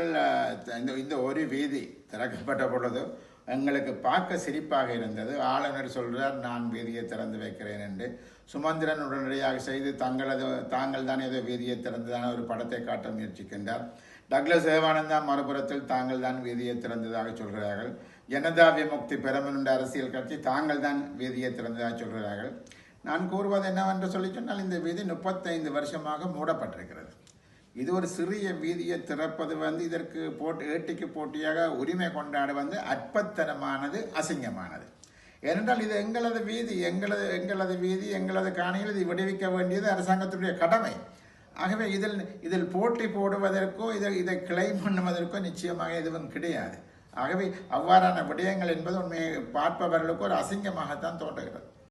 இந்த இந்த ஒரு வீதி திறக்கப்பட்ட பொழுது எங்களுக்கு பார்க்க சிரிப்பாக இருந்தது. ஆளுநர் சொல்கிறார் நான் வீதியை திறந்து வைக்கிறேன் என்று. சுமந்திரன் உடனடியாக செய்து தங்களது தாங்கள் தான் ஏதோ வீதியை திறந்ததான ஒரு படத்தை காட்ட முயற்சிக்கின்றார். டக்ளஸ் தேவானந்தா மறுபுறத்தில் தாங்கள் தான் வீதியை திறந்ததாக சொல்கிறார்கள். ஜனதா விமுக்தி பெரமனுண்ட அரசியல் கட்சி தாங்கள் தான் வீதியை திறந்ததாக சொல்கிறார்கள். நான் கூறுவது என்னவென்று சொல்லி சொன்னால் இந்த வீதி முப்பத்தைந்து வருஷமாக மூடப்பட்டிருக்கிறது. இது ஒரு சிறிய வீதியை திறப்பது வந்து இதற்கு போட்டு ஏட்டிக்கு போட்டியாக உரிமை கொண்டாட வந்து அற்பத்தனமானது அசிங்கமானது. ஏனென்றால் இது எங்களது வீதி எங்களது எங்களது வீதி எங்களது காணியில் இது விடுவிக்க வேண்டியது அரசாங்கத்துடைய கடமை. ஆகவே இதில் இதில் போட்டி போடுவதற்கோ இதை இதை கிளைம் பண்ணுவதற்கோ நிச்சயமாக எதுவும் கிடையாது. ஆகவே அவ்வாறான விடயங்கள் என்பது உண்மையை பார்ப்பவர்களுக்கு ஒரு அசிங்கமாகத்தான் தோன்றுகிறது.